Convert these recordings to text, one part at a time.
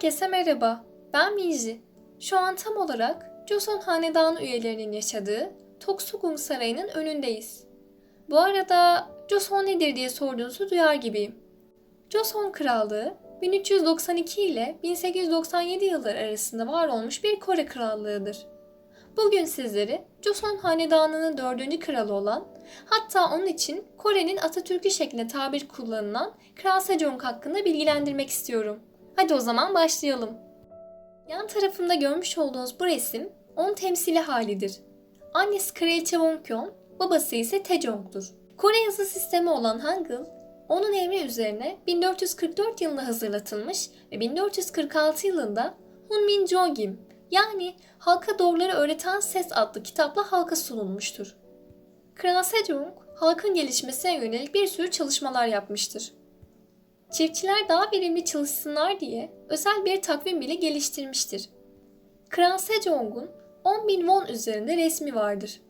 Herkese merhaba. Ben Minji. Şu an tam olarak Joseon Hanedanı üyelerinin yaşadığı Toksugung Sarayı'nın önündeyiz. Bu arada Joseon nedir diye sorduğunuzu duyar gibiyim. Joseon Krallığı 1392 ile 1897 yılları arasında var olmuş bir Kore krallığıdır. Bugün sizleri Joseon Hanedanı'nın dördüncü kralı olan, hatta onun için Kore'nin Atatürk'ü şeklinde tabir kullanılan Kral Sejong hakkında bilgilendirmek istiyorum. Hadi o zaman başlayalım. Yan tarafımda görmüş olduğunuz bu resim onun temsili halidir. Annesi Kraliçe Wonkyong, babası ise Taejong'dur. Kore yazı sistemi olan Hangul, onun emri üzerine 1444 yılında hazırlatılmış ve 1446 yılında Hunmin Jeongeum yani Halka Doğruları Öğreten Ses adlı kitapla halka sunulmuştur. Kral Sejong, halkın gelişmesine yönelik bir sürü çalışmalar yapmıştır. Çiftçiler daha verimli çalışsınlar diye özel bir takvim bile geliştirmiştir. Kral Sejong'un 10.000 won üzerinde resmi vardır.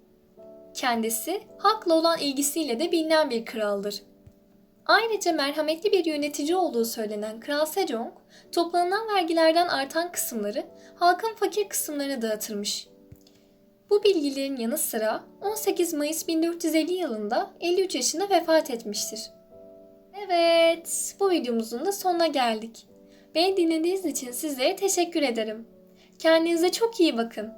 Kendisi halkla olan ilgisiyle de bilinen bir kraldır. Ayrıca merhametli bir yönetici olduğu söylenen Kral Sejong, toplanılan vergilerden artan kısımları halkın fakir kısımlarına dağıtırmış. Bu bilgilerin yanı sıra 18 Mayıs 1450 yılında 53 yaşında vefat etmiştir. Evet, bu videomuzun da sonuna geldik. Beni dinlediğiniz için sizlere teşekkür ederim. Kendinize çok iyi bakın.